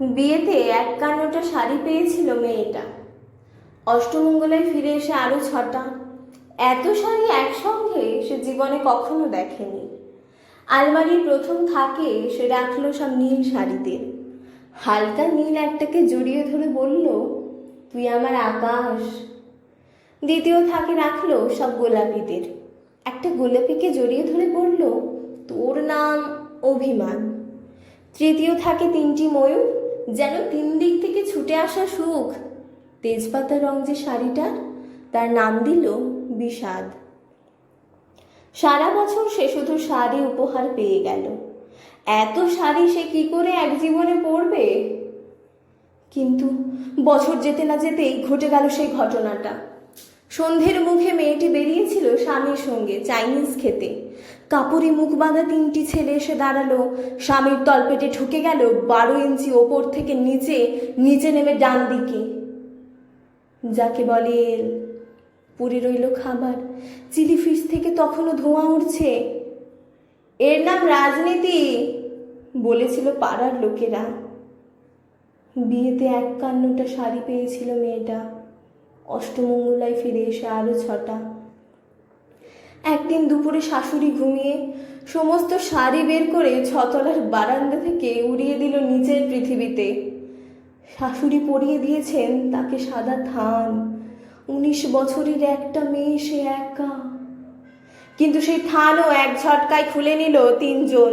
বিয়েতে এক কান্নটা শাড়ি পেয়েছিল মেয়েটা। অষ্টমঙ্গলায় ফিরে এসে আরও ছটা। এত শাড়ি একসঙ্গে সে জীবনে কখনো দেখেনি। আলমারির প্রথম থাকে সে রাখল সব নীল শাড়িতে। হালকা নীল একটাকে জড়িয়ে ধরে বলল, তুই আমার আকাশ। দ্বিতীয় থাকে রাখল সব গোলাপিদের। একটা গোলাপিকে জড়িয়ে ধরে বলল, তোর নাম অভিমান। তৃতীয় থাকে তিনটি ময়ূর। যেন তিন দিক থেকে ছুটে আসা সুখ। তেজপাতা রং যে শাড়িটা তার নাম দিল বিষাদ। সারা বছর সে শুধু শাড়ি উপহার পেয়ে গেল। এত শাড়ি সে কি করে এক জীবনে পরবে? কিন্তু বছর যেতে না যেতেই ঘটে গেল সেই ঘটনাটা। সন্ধ্যের মুখে মেয়েটি বেরিয়েছিল স্বামীর সঙ্গে চাইনিজ খেতে। কাপড়ে মুখ বাঁধা তিনটি ছেলে এসে দাঁড়াল। স্বামীর তলপেটে ঢুকে গেল বারো ইঞ্চি ওপর থেকে নিচে নিচে নেমে ডান দিকে। যাকে বলে পুড়ে রইল খাবার। চিলি ফিশ থেকে তখনও ধোঁয়া উঠছে। এর নাম রাজনীতি, বলেছিল পাড়ার লোকেরা। বিয়েতে এক কান্নটা শাড়ি পেয়েছিল মেয়েটা। অষ্টমঙ্গলায় ফিরে এসে আরও ছটা। একদিন দুপুরে শাশুড়ি ঘুমিয়ে সমস্ত শাড়ি বের করে ছতলার বারান্দা থেকে উড়িয়ে দিল নিচের পৃথিবীতে। শাশুড়ি পরিয়ে দিয়েছেন তাকে সাদা থান। উনিশ বছরের একটা মেয়ে সে একা। কিন্তু সেই থানও এক ঝটকায় খুলে নিল তিনজন।